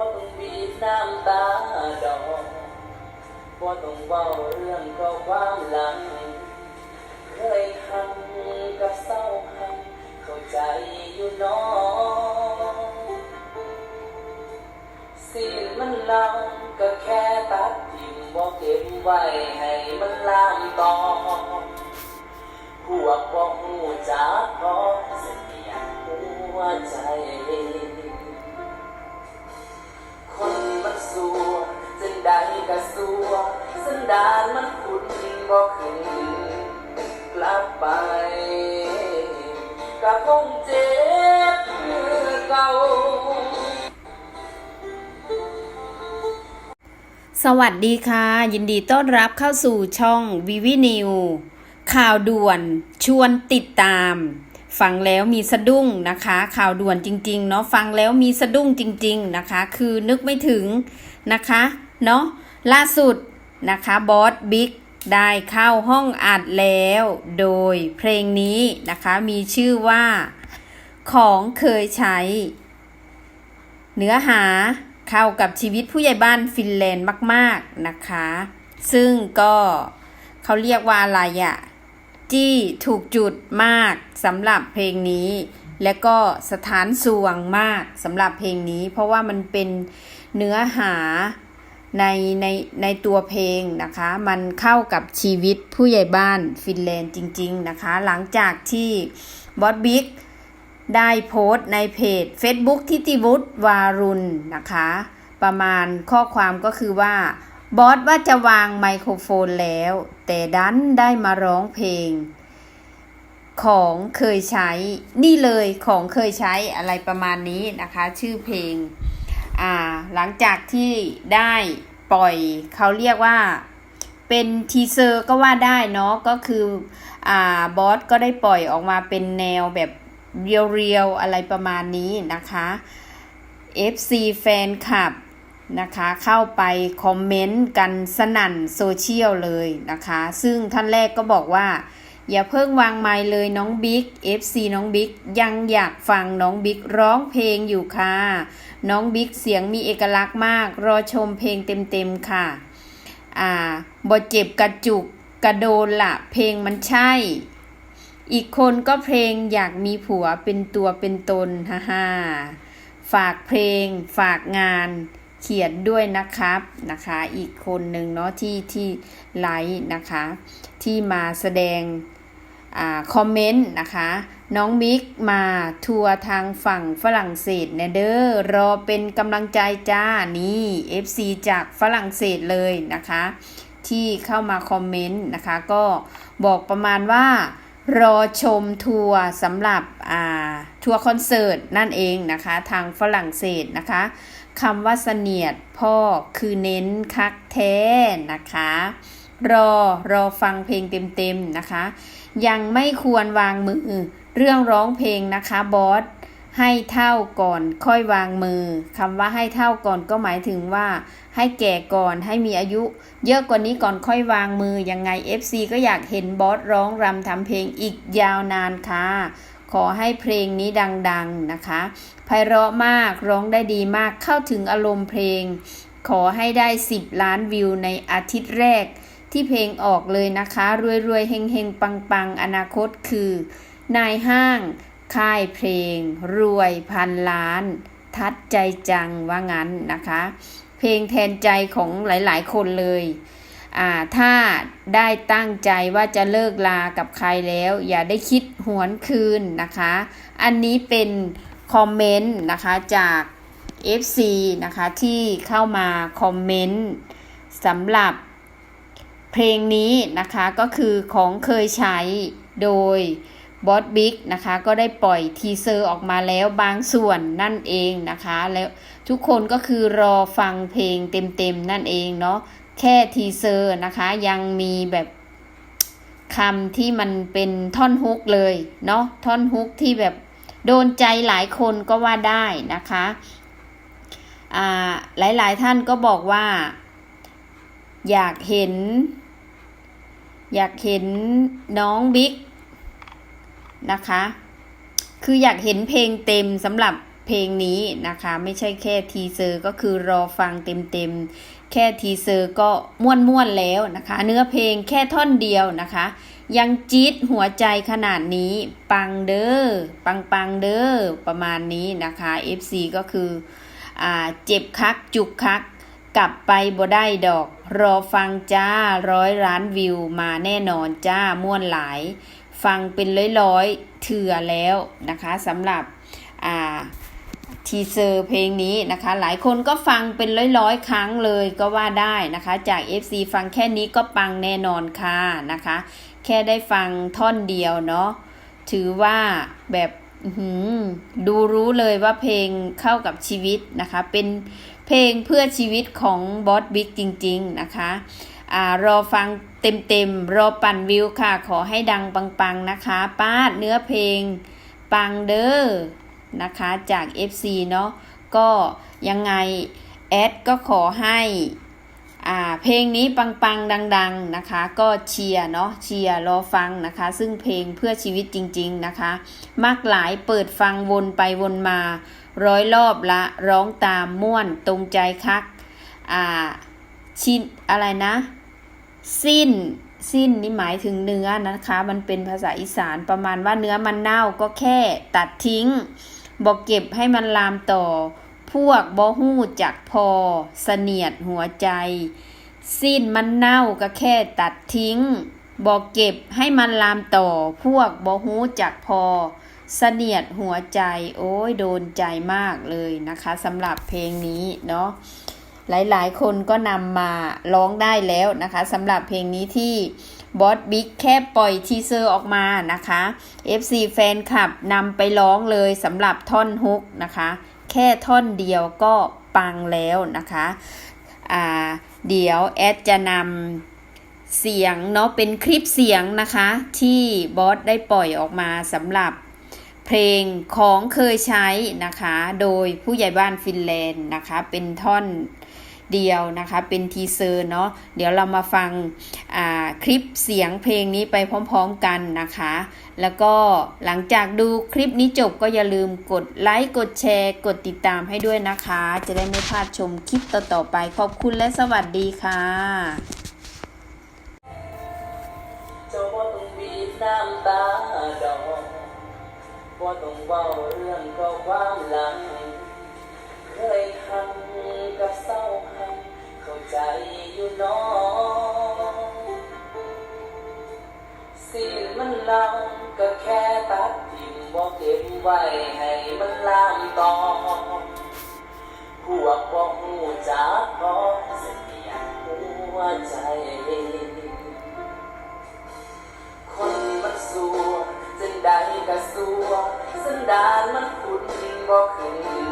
บ่ต้องบีน้ำตาดอกบ่ต้องเว้าเรื่องเก่าความหลัง เคยทำกับเศร้าหักเข้าใจอยู่น้องสิ้นมันลำก็แค่ตัดทิ่มบ่เก็บไว้ให้มันลามต่อพวกบ่หูจักพอเสียงหัวใจ กระสัวสันดานมันขุดบ่ขึ้นกลับไปก็คงเจ็บคือเก่าสวัสดีค่ะ ยินดีต้อนรับเข้าสู่ช่องวิวินิวข่าวด่วนชวนติดตามฟังแล้วมีสะดุ้งนะคะ ข่าวด่วนจริง ๆ เนาะฟังแล้วมีสะดุ้งจริง ๆนะคะ คือนึกไม่ถึงนะคะ เนาะ ล่าสุดนะคะบอสบิ๊กได้เข้าห้องอัดแล้ว โดยเพลงนี้นะคะมีชื่อว่า ของเคยใช้ เนื้อหาเข้ากับชีวิตผู้ใหญ่บ้านฟินแลนด์มาก ๆนะคะ ซึ่งก็เขาเรียกว่าอะไรอะจี้ถูกจุดมากสำหรับเพลงนี้ และก็สถานสวงมากสำหรับเพลงนี้ เพราะว่ามันเป็นเนื้อหา ในในในตัวเพลงนะคะ มันเข้ากับชีวิตผู้ใหญ่บ้านฟินแลนด์จริง ๆ นะคะ หลังจากที่บอสบิ๊กได้โพสต์ในเพจ Facebook ทิติวุฒิวารุณนะคะ ประมาณข้อความก็คือว่าบอสว่าจะวางไมโครโฟนแล้ว แต่ดันได้มาร้องเพลง ของเคยใช้ นี่เลยของเคยใช้อะไรประมาณนี้นะคะ ชื่อเพลง อ่าหลังจากที่ได้ปล่อยเขาเรียกว่าเป็นทีเซอร์ก็ว่าได้เนาะก็คืออ่าบอสก็ได้ปล่อยออกมาเป็นแนวแบบเรียวๆอะไรประมาณนี้นะคะ FC แฟนคลับนะคะเข้าไปคอมเมนต์กันสนั่นโซเชียลเลยนะคะ ซึ่งท่านแรกก็บอกว่า อย่าเพิ่งวางไมค์เลยน้องบิ๊ก FC น้องบิ๊กยังอยากฟังน้องบิ๊กร้องเพลงอยู่ค่ะ น้องบิ๊กเสียงมีเอกลักษณ์มาก รอชมเพลงเต็มๆค่ะ อ่าบทเจ็บกระจุกกระโดนละเพลงมันใช่ อีกคนก็เพลงอยากมีผัวเป็นตัวเป็นตนฮ่าฮ่าฝากเพลงฝากงานเขียนด้วยนะครับนะคะ อีกคนหนึ่งเนาะที่ที่ไลฟ์นะคะ ที่มาแสดง คอมเมนต์นะคะ น้องมิกมาทัวร์ทางฝั่งฝรั่งเศสเนเดอร์รอเป็นกำลังใจจ้านี่ FC จากฝรั่งเศสเลยนะคะ ที่เข้ามาคอมเมนต์นะคะ ก็บอกประมาณว่ารอชมทัวร์สำหรับทัวร์คอนเสิร์ตนั่นเองนะคะ ทางฝรั่งเศสนะคะคำว่าเสนียดพ่อคือเน้นคักแท้นะคะ รอรอฟังเพลงเต็มๆนะคะ ยังไม่ควรวางมือ เรื่องร้องเพลงนะคะบอสให้เท่าก่อนค่อยวางมือคำว่าให้เท่าก่อนก็หมายถึงว่า ให้แก่ก่อนให้มีอายุ เยอะกว่านี้ก่อนค่อยวางมือยังไง FC ก็อยากเห็นบอสร้องรำทำเพลงอีกยาวนานค่ะ ขอให้เพลงนี้ดังๆนะคะไพเราะมากร้องได้ดีมากเข้าถึงอารมณ์เพลง ขอให้ได้ 10 ล้านวิวในอาทิตย์แรก ที่เพลงออกเลยนะคะ รวยๆเฮงๆปังๆอนาคตคือ นายห้าง ค่ายเพลง รวยพันล้าน ทัดใจจังว่างั้นนะคะ เพลงแทนใจของหลายๆ คนเลยอ่าถ้าได้ตั้งใจว่าจะเลิกลากับใครแล้ว อย่าได้คิดหวนคืนนะคะ อันนี้เป็นคอมเมนต์นะคะจาก FC นะคะที่เข้ามาคอมเมนต์สำหรับ เพลงนี้นะคะก็คือของเคยใช้โดยบอสบิ๊กนะคะก็ได้ปล่อยทีเซอร์ออกมาแล้วบางส่วนนั่นเองนะคะ แล้วทุกคนก็คือรอฟังเพลงเต็มๆนั่นเองเนาะแค่ทีเซอร์นะคะยังมีแบบคำที่มันเป็นท่อนฮุกเลยเนาะท่อนฮุกที่แบบโดนใจหลายคนก็ว่าได้นะคะอ่าหลายๆท่านก็บอกว่า อยากเห็น อยากเห็นน้องบิ๊กนะคะ คืออยากเห็นเพลงเต็มสำหรับเพลงนี้นะคะ ไม่ใช่แค่ทีเซอร์ก็คือรอฟังเต็มๆ แค่ทีเซอร์ก็ม่วนๆแล้วนะคะ เนื้อเพลงแค่ท่อนเดียวนะคะ ยังจี๊ดหัวใจขนาดนี้ปังเด้อปังปังเด้อประมาณนี้นะคะ FC ก็คืออ่าเจ็บคักจุกคัก กลับไปบ่ได้ดอก รอฟังจ้าร้อยล้านวิวมาแน่นอนจ้าม่วนหลาย ฟังเป็นร้อยๆเถื่อแล้วนะคะสำหรับอ่าทีเซอร์เพลงนี้นะคะ หลายคนก็ฟังเป็นร้อยๆครั้งเลยก็ว่าได้นะคะ จาก FC ฟังแค่นี้ก็ปังแน่นอนค่ะนะคะ แค่ได้ฟังท่อนเดียวเนาะถือว่าแบบ ดูรู้เลยว่าเพลงเข้ากับชีวิตนะคะ เป็นเพลงเพื่อชีวิตของบอสบิ๊กจริง ๆ นะคะอรอฟังเต็มๆ รอปั่นวิวค่ะ ขอให้ดังปังๆ นะคะ ป้าดเนื้อเพลงปังเด้อนะคะจาก FC เนาะก็ยังไง แอดก็ขอให้ อ่าเพลงนี้ปังๆดัง ๆนะคะ ก็เชียร์เนาะเชียร์รอฟังนะคะ ซึ่งเพลงเพื่อชีวิตจริง ๆนะคะ มากหลายเปิดฟังวนไปวนมา ร้อยรอบละร้องตามม่วนตรงใจคักอ่าชินอะไรนะ สิ้นสิ้นนี่หมายถึงเนื้อนะคะ มันเป็นภาษาอีสานประมาณว่าเนื้อมันเน่าก็แค่ตัดทิ้ง บอกเก็บให้มันลามต่อ พวกบ่หู้จักพอเสนียดหัวใจ สิ้นมันเน่าก็แค่ตัดทิ้งบอกเก็บให้มันลามต่อพวกบ่หู้จักพอเสนียดหัวใจ โอ้ยโดนใจมากเลยนะคะสำหรับเพลงนี้เนาะหลายๆ คนก็นำมาร้องได้แล้วนะคะสำหรับเพลงนี้ที่บอสบิ๊กแค่ปล่อยทีเซอร์ออกมานะคะ FC แฟนคลับนำไปร้องเลยสำหรับท่อนฮุกนะคะ แค่ท่อนเดียวก็ปังแล้วนะคะอ่าเดี๋ยวแอดจะนำเสียงเนาะเป็นคลิปเสียงนะคะ ที่บอสได้ปล่อยออกมาสำหรับเพลงของเคยใช้นะคะ โดยผู้ใหญ่บ้านฟินแลนด์นะคะ เป็นท่อน เดียวนะคะ เป็นทีเซอร์เนาะเดี๋ยวเรามาฟังคลิปเสียงเพลงนี้ไปพร้อมๆกันนะคะ แล้วก็หลังจากดูคลิปนี้จบก็อย่าลืมกดไลค์ กดแชร์ กดติดตามให้ด้วยนะคะ จะได้ไม่พลาดชมคลิปต่อๆไป ขอบคุณและสวัสดีค่ะเจ้าบ่ต้องบีบน้ำตาดอกบ่ต้องเว้าเรื่องก่าความหลังเคยทำ กับเศร้าหักเข้าใจอยู่น้องสิ้นมันลำก็แค่ตัดทิ้งบ่เก็บไว้ให้มันลามต่อพวกบ่หูจักพอเสียหัวใจ คนมันสัวจึงได้กระสัวสันดานมันขุนบ่ขึ้น